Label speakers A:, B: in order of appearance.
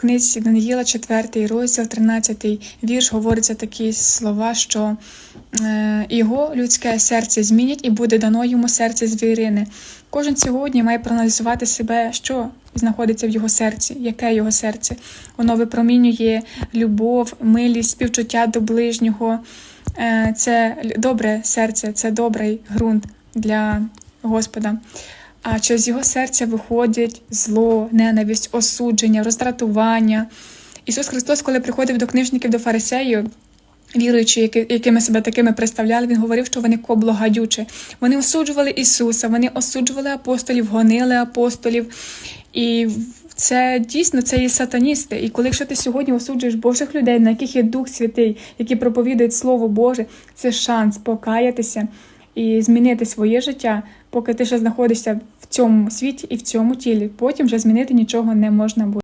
A: книзі Даниїла, 4 розділ, 13 вірш, говориться такі слова, що е, його людське серце змінять і буде дано йому серце звірини. Кожен сьогодні має проаналізувати себе, що знаходиться в його серці, яке його серце. Воно випромінює любов, милість, співчуття до ближнього. Е, Це добре серце, це добрий ґрунт для Господа. А через його серця виходить зло, ненависть, осудження, роздратування. Ісус Христос, коли приходив до книжників, до фарисеїв, віруючи, якими себе такими представляли, він говорив, що вони кобло гадюче. Вони осуджували Ісуса, вони осуджували апостолів, гонили апостолів. І це дійсно це є сатаністи. І коли якщо ти сьогодні осуджуєш Божих людей, на яких є Дух Святий, які проповідують Слово Боже, це шанс покаятися і змінити своє життя, поки ти ще знаходишся в цьому світі і в цьому тілі. Потім вже змінити нічого не можна буде.